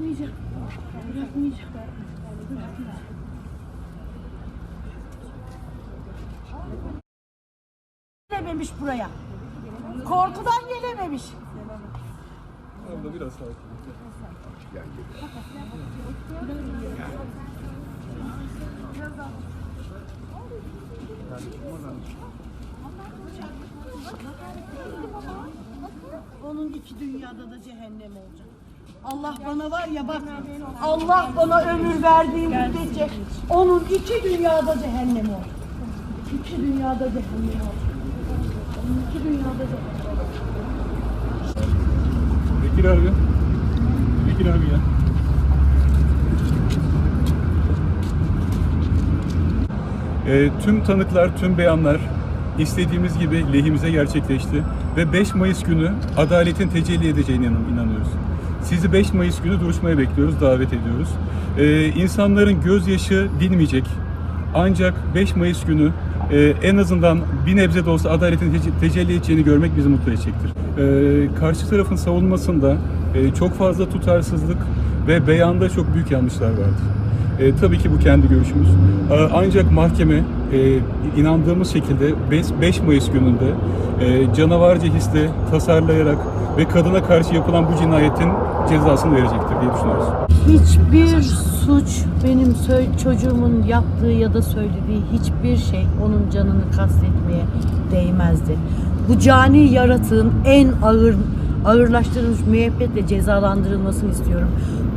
Bırakmayacağım. Bırakmayacağım. Bırakmayacağım. Gelememiş buraya. Korkudan gelememiş. Abla biraz sakin. Onun iki dünyada da cehennem olacak. Allah bana var ya bak Allah bana ömür verdiği müddetçe onun iki dünyada cehennem olacak. İki dünyada cehennem olacak. Onun iki dünyada cehennem olacak. Bekir abi. Bekir abi ya. Ee, tüm tanıklar, tüm beyanlar istediğimiz gibi lehimize gerçekleşti ve 5 Mayıs günü adaletin tecelli edeceğine inan- inanıyoruz. Sizi 5 Mayıs günü duruşmaya bekliyoruz, davet ediyoruz. Ee, insanların gözyaşı dinmeyecek. Ancak 5 Mayıs günü e, en azından bir nebze de olsa adaletin tece- tecelli edeceğini görmek bizi mutlu edecektir. Ee, karşı tarafın savunmasında e, çok fazla tutarsızlık ve beyanda çok büyük yanlışlar vardır. E, tabii ki bu kendi görüşümüz. E, ancak mahkeme e, inandığımız şekilde 5 Mayıs gününde e, canavarca hisle tasarlayarak ve kadına karşı yapılan bu cinayetin cezasını verecektir diye düşünüyoruz. Hiçbir suç benim çocuğumun yaptığı ya da söylediği hiçbir şey onun canını kastetmeye değmezdi. Bu cani yaratığın en ağır ağırlaştırılmış müebbetle cezalandırılmasını istiyorum.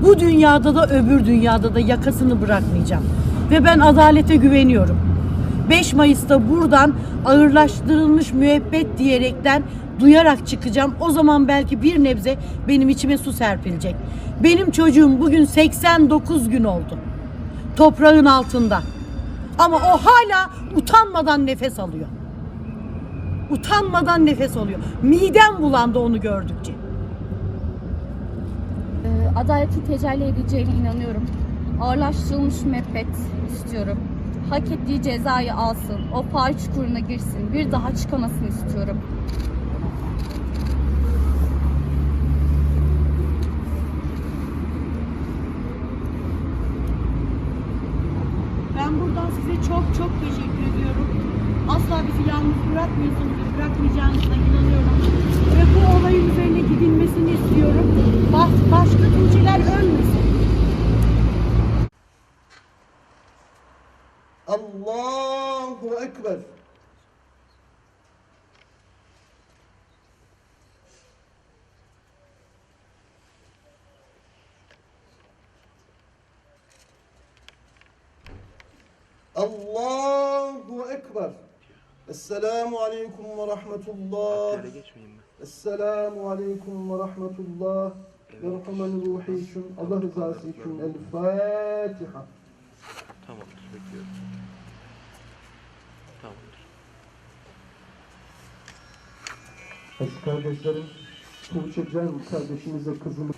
Bu dünyada da öbür dünyada da yakasını bırakmayacağım. Ve ben adalete güveniyorum. 5 Mayıs'ta buradan ağırlaştırılmış müebbet diyerekten duyarak çıkacağım. O zaman belki bir nebze benim içime su serpilecek. Benim çocuğum bugün 89 gün oldu. Toprağın altında. Ama o hala utanmadan nefes alıyor. Utanmadan nefes alıyor. Midem bulandı onu gördükçe. Ee, adaletin tecelli edeceğine inanıyorum. Ağırlaştırılmış müebbet istiyorum. Hak ettiği cezayı alsın. O fare çukuruna girsin. Bir daha çıkamasını istiyorum. Ben buradan size çok çok teşekkür yalnız bırakmıyorsunuz ve bırakmayacağınıza inanıyorum. Ve bu olayın üzerine gidilmesini istiyorum. Başka Tuğçeler ölmesin. Allahu Ekber. Allahu Ekber. Esselamu Aleyküm ve Rahmetullah. Esselamu Aleyküm ve Rahmetullah. Ve Rahmanı Ruhi için, Allah rızası için El Fatiha. Tamamdır, bekliyorum. Tamamdır. Aziz kardeşlerim, Tuğçe Can kardeşimize kızımız